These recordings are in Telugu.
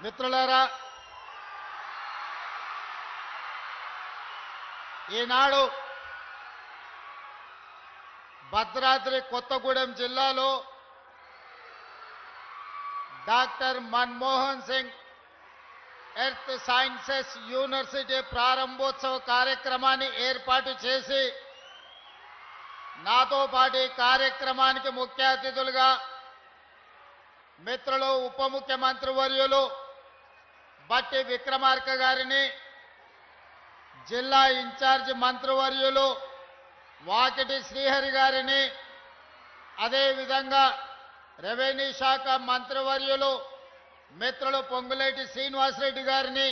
మిత్రులారా ఈనాడు భద్రాద్రి కొత్తగూడెం జిల్లాలో doctor Manmohan Singh earth sciences university ప్రారంభోత్సవ కార్యక్రమాన్ని ఏర్పాటు చేసి నాతో పాటు కార్యక్రమానికి ముఖ్య అతిథులుగా మిత్రులు ఉప ముఖ్యమంత్రి వర్యులు బట్టి విక్రమార్క గారిని జిల్లా ఇన్ఛార్జ్ మంత్రివర్యులు వాకిటి శ్రీహరి గారిని అదేవిధంగా రెవెన్యూ శాఖ మంత్రివర్యులు మిత్రులు పొంగులేటి శ్రీనివాసరెడ్డి గారిని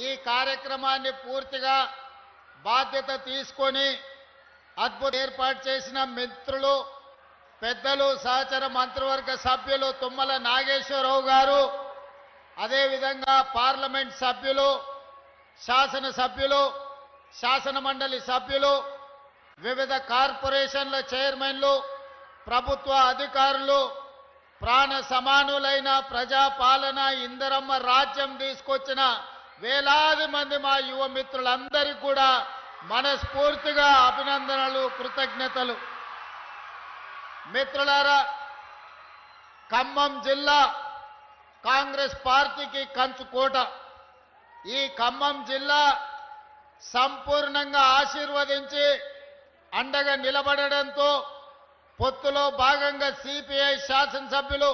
ఈ కార్యక్రమాన్ని పూర్తిగా బాధ్యత తీసుకొని అద్భుత ఏర్పాటు చేసిన మిత్రులు పెద్దలు సహచర మంత్రివర్గ సభ్యులు తుమ్మల నాగేశ్వరరావు గారు అదేవిధంగా పార్లమెంట్ సభ్యులు శాసన సభ్యులు శాసన మండలి సభ్యులు వివిధ కార్పొరేషన్ల చైర్మన్లు ప్రభుత్వ అధికారులు ప్రాణ సమానులైన ప్రజాపాలన ఇందరమ్మ రాజ్యం తీసుకొచ్చిన వేలాది మంది మా యువ మిత్రులందరికీ కూడా మనస్ఫూర్తిగా అభినందనలు కృతజ్ఞతలు. మిత్రులారా ఖమ్మం జిల్లా కాంగ్రెస్ పార్టీకి కంచుకోట ఈ ఖమ్మం జిల్లా సంపూర్ణంగా ఆశీర్వదించి అండగా నిలబడడంతో పొత్తులో భాగంగా సిపిఐ శాసనసభ్యులు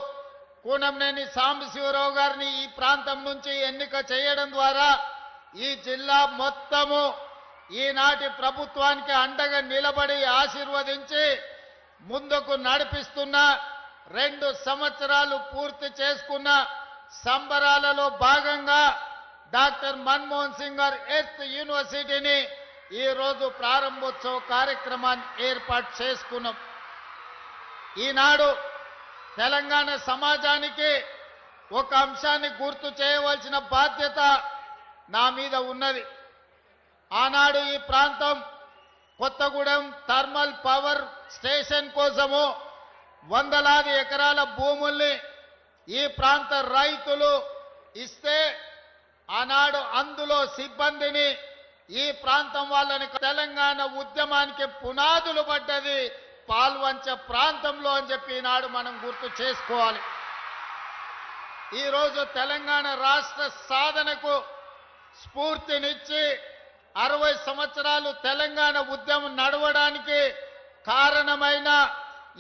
కూనంనేని సాంబశివరావు గారిని ఈ ప్రాంతం నుంచి ఎన్నిక చేయడం ద్వారా ఈ జిల్లా మొత్తము ఈనాటి ప్రభుత్వానికి అండగా నిలబడి ఆశీర్వదించి ముందుకు నడిపిస్తున్న రెండు సంవత్సరాలు పూర్తి చేసుకున్న సంబరాలలో భాగంగా డాక్టర్ మన్మోహన్ సింగ్ గారు ఎర్త్ యూనివర్సిటీని ఈరోజు ప్రారంభోత్సవ కార్యక్రమాన్ని ఏర్పాటు చేసుకున్నాం. ఈనాడు తెలంగాణ సమాజానికి ఒక అంశాన్ని గుర్తు చేయవలసిన బాధ్యత నా మీద ఉన్నది. ఆనాడు ఈ ప్రాంతం కొత్తగూడెం థర్మల్ పవర్ స్టేషన్ కోసము వందలాది ఎకరాల భూముల్ని ఈ ప్రాంత రైతులు ఇస్తే ఆనాడు అందులో సిబ్బందిని ఈ ప్రాంతం వాళ్ళని తెలంగాణ ఉద్యమానికి పునాదులు పడ్డది పాల్వంచ ప్రాంతంలో అని చెప్పి ఈనాడు మనం గుర్తు చేసుకోవాలి. ఈరోజు తెలంగాణ రాష్ట్ర సాధనకు స్ఫూర్తినిచ్చి అరవై సంవత్సరాలు తెలంగాణ ఉద్యమం నడవడానికి కారణమైన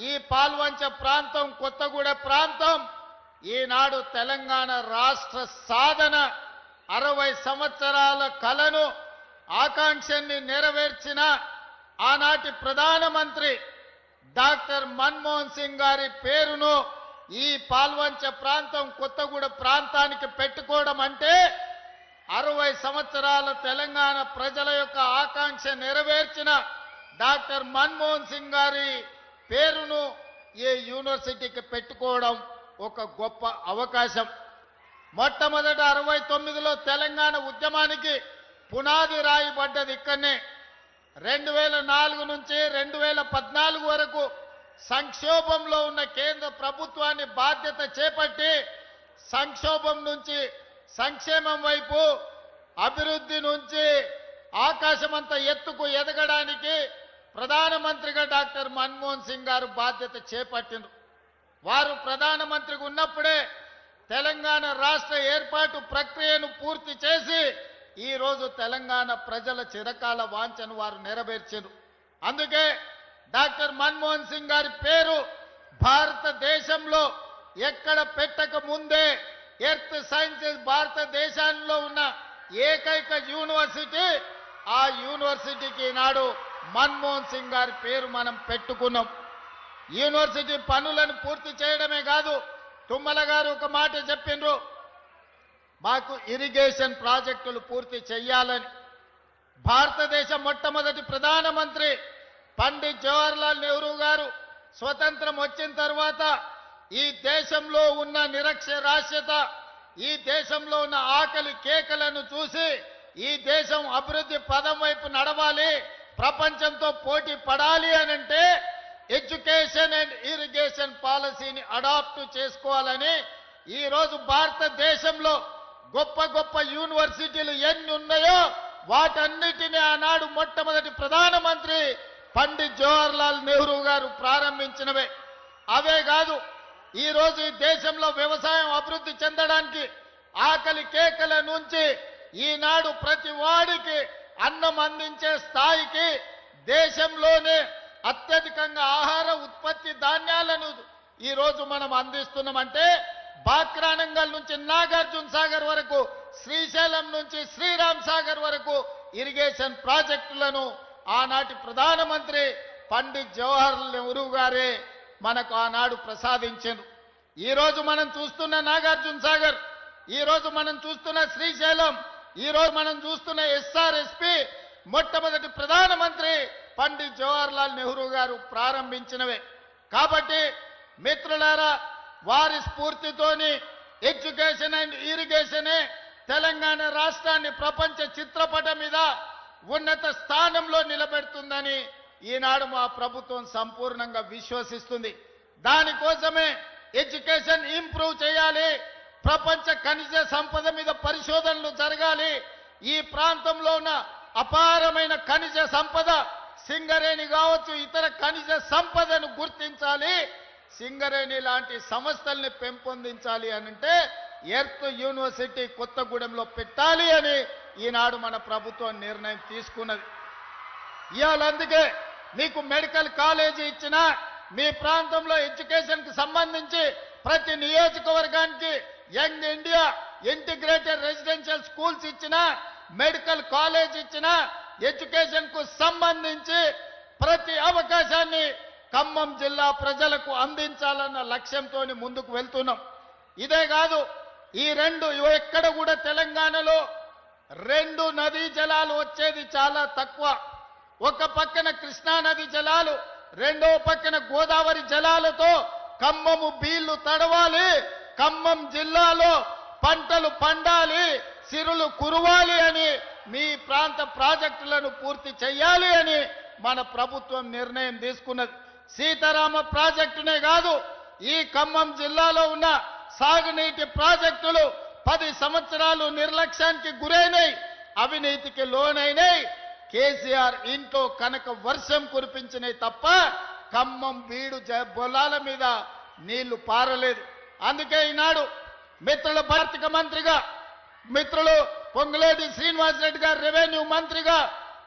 ఈ పాల్వంచ ప్రాంతం కొత్తగూడ ప్రాంతం ఈనాడు తెలంగాణ రాష్ట్ర సాధన అరవై సంవత్సరాల కలను ఆకాంక్షని నెరవేర్చిన ఆనాటి ప్రధానమంత్రి డాక్టర్ మన్మోహన్ సింగ్ గారి పేరును ఈ పాల్వంచ ప్రాంతం కొత్తగూడ ప్రాంతానికి పెట్టుకోవడం అంటే అరవై సంవత్సరాల తెలంగాణ ప్రజల యొక్క ఆకాంక్ష నెరవేర్చిన డాక్టర్ మన్మోహన్ సింగ్ గారి పేరును ఈ యూనివర్సిటీకి పెట్టుకోవడం ఒక గొప్ప అవకాశం. మొట్టమొదట అరవై తొమ్మిదిలో తెలంగాణ ఉద్యమానికి పునాది రాయబడ్డది ఇక్కడనే. రెండు వేల నాలుగు నుంచి రెండు వేల పద్నాలుగు వరకు సంక్షోభంలో ఉన్న కేంద్ర ప్రభుత్వాన్ని బాధ్యత చేపట్టి సంక్షోభం నుంచి సంక్షేమం వైపు అభివృద్ధి నుంచి ఆకాశమంత ఎత్తుకు ఎదగడానికి ప్రధానమంత్రిగా డాక్టర్ మన్మోహన్ సింగ్ గారు బాధ్యత చేపట్టిండ్రు. వారు ప్రధానమంత్రికి ఉన్నప్పుడే తెలంగాణ రాష్ట్ర ఏర్పాటు ప్రక్రియను పూర్తి చేసి ఈరోజు తెలంగాణ ప్రజల చిరకాల వాంఛను వారు నెరవేర్చారు. అందుకే డాక్టర్ మన్మోహన్ సింగ్ గారి పేరు భారతదేశంలో ఎక్కడ పెట్టక ముందే ఎర్త్ సైన్సెస్ భారతదేశంలో ఉన్న ఏకైక యూనివర్సిటీ ఆ యూనివర్సిటీకి ఈనాడు మన్మోహన్ సింగ్ గారి పేరు మనం పెట్టుకున్నాం. యూనివర్సిటీ పనులను పూర్తి చేయడమే కాదు తుమ్మల గారు ఒక మాట చెప్పిండ్రు. మాకు ఇరిగేషన్ ప్రాజెక్టులు పూర్తి చేయాలని భారతదేశ మొట్టమొదటి ప్రధానమంత్రి పండిత్ జవహర్లాల్ నెహ్రూ గారు స్వతంత్రం వచ్చిన తర్వాత ఈ దేశంలో ఉన్న నిరక్షరాస్యత ఈ దేశంలో ఉన్న ఆకలి కేకలను చూసి ఈ దేశం అభివృద్ధి పదం వైపు నడవాలి ప్రపంచంతో పోటీ పడాలి అని అంటే ఎడ్యుకేషన్ అండ్ ఇరిగేషన్ పాలసీని అడాప్ట్ చేసుకోవాలని ఈరోజు భారతదేశంలో గొప్ప గొప్ప యూనివర్సిటీలు ఎన్ని ఉన్నాయో వాటన్నిటిని ఆనాడు మొట్టమొదటి ప్రధానమంత్రి పండిత్ జవహర్లాల్ నెహ్రూ గారు ప్రారంభించినవే. అవే కాదు ఈరోజు ఈ దేశంలో వ్యవసాయం అభివృద్ధి చెందడానికి ఆకలి కేకల నుంచి ఈనాడు ప్రతి వాడికి అన్నం అందించే స్థాయికి దేశంలోనే అత్యధికంగా ఆహార ఉత్పత్తి ధాన్యాలను ఈరోజు మనం అందిస్తున్నామంటే బాక్రానంగల్ నుంచి నాగార్జున సాగర్ వరకు శ్రీశైలం నుంచి శ్రీరామ్ సాగర్ వరకు ఇరిగేషన్ ప్రాజెక్టులను ఆనాటి ప్రధానమంత్రి పండిత్ జవహర్ నెహ్రూ గారే మనకు ఆనాడు ప్రసాదించారు ఈ రోజు మనం చూస్తున్న నాగార్జున సాగర్ ఈరోజు మనం చూస్తున్న శ్రీశైలం ఈ రోజు మనం చూస్తున్న ఎస్ఆర్ఎస్పి మొట్టమొదటి ప్రధానమంత్రి పండిత్ జవహర్లాల్ నెహ్రూ గారు ప్రారంభించినవే. కాబట్టి మిత్రులారా వారి స్ఫూర్తితోని ఎడ్యుకేషన్ అండ్ ఇరిగేషనే తెలంగాణ రాష్ట్రాన్ని ప్రపంచ చిత్రపటం మీద ఉన్నత స్థానంలో నిలబెడుతుందని ఈనాడు మా ప్రభుత్వం సంపూర్ణంగా విశ్వసిస్తుంది. దానికోసమే ఎడ్యుకేషన్ ఇంప్రూవ్ చేయాలి ప్రపంచ ఖనిజ సంపద మీద పరిశోధనలు జరగాలి. ఈ ప్రాంతంలో ఉన్న అపారమైన ఖనిజ సంపద సింగరేణి కావచ్చు ఇతర ఖనిజ సంపదను గుర్తించాలి. సింగరేణి లాంటి సంస్థల్ని పెంపొందించాలి అనంటే ఎర్త్ యూనివర్సిటీ కొత్తగూడెంలో పెట్టాలి అని ఈనాడు మన ప్రభుత్వం నిర్ణయం తీసుకున్నది. ఇవాళ అందుకే మీకు మెడికల్ కాలేజీ ఇచ్చిన మీ ప్రాంతంలో ఎడ్యుకేషన్కి సంబంధించి ప్రతి నియోజకవర్గానికి young India integrated residential schools ఇచ్చిన మెడికల్ కాలేజ్ ఇచ్చిన ఎడ్యుకేషన్కు సంబంధించి ప్రతి అవకాశాన్ని ఖమ్మం జిల్లా ప్రజలకు అందించాలన్న లక్ష్యంతో ముందుకు వెళ్తున్నాం. ఇదే కాదు ఈ రెండు ఎక్కడ కూడా తెలంగాణలో రెండు నదీ జలాలు వచ్చేది చాలా తక్కువ. ఒక పక్కన కృష్ణా నది జలాలు రెండో పక్కన గోదావరి జలాలతో ఖమ్మము బీళ్ళు తడవాలి ఖమ్మం జిల్లాలో పంటలు పండాలి సిరులు కురవాలి అని మీ ప్రాంత ప్రాజెక్టులను పూర్తి చేయాలి అని మన ప్రభుత్వం నిర్ణయం తీసుకున్నది. సీతారామ ప్రాజెక్టునే కాదు ఈ ఖమ్మం జిల్లాలో ఉన్న సాగునీటి ప్రాజెక్టులు పది సంవత్సరాలు నిర్లక్ష్యానికి గురైనాయి అవినీతికి లోనైనాయి కేసీఆర్ ఇంట్లో కనుక వర్షం కురిపించినాయి తప్ప ఖమ్మం బీడు జ- పొలాల మీద నీళ్ళు పారలేదు. అందుకే ఈనాడు మిత్రుల ఆర్థిక మంత్రిగా మిత్రులు పొంగులేటి శ్రీనివాసరెడ్డి గారు రెవెన్యూ మంత్రిగా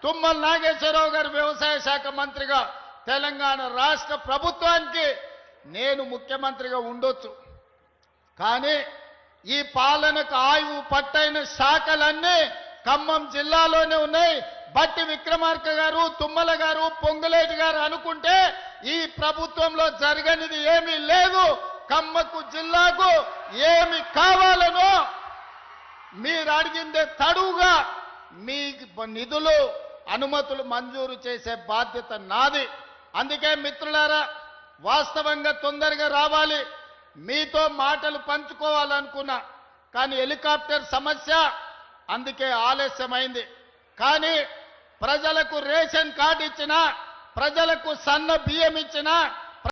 తుమ్మల నాగేశ్వరరావు గారు వ్యవసాయ శాఖ మంత్రిగా తెలంగాణ రాష్ట్ర ప్రభుత్వానికి నేను ముఖ్యమంత్రిగా ఉండొచ్చు. కానీ ఈ పాలనకు ఆయువు పట్టైన శాఖలన్నీ ఖమ్మం జిల్లాలోనే ఉన్నాయి. బట్టి విక్రమార్క గారు తుమ్మల గారు పొంగులేటి గారు అనుకుంటే ఈ ప్రభుత్వంలో జరగనిది ఏమీ లేదు. ఖమ్మకు జిల్లాకు ఏమి కావాలనో మీరు అడిగిందే తడువుగా. మీ నిధులు అనుమతులు మంజూరు చేసే బాధ్యత నాది. అందుకే మిత్రులారా వాస్తవంగా తొందరగా రావాలి. మీతో మాటలు పంచుకోవాలనుకున్నా. కానీ హెలికాప్టర్ సమస్య అందుకే ఆలస్యమైంది. కానీ ప్రజలకు రేషన్ కార్డు ఇచ్చినా ప్రజలకు సన్న బియ్యం ఇచ్చినా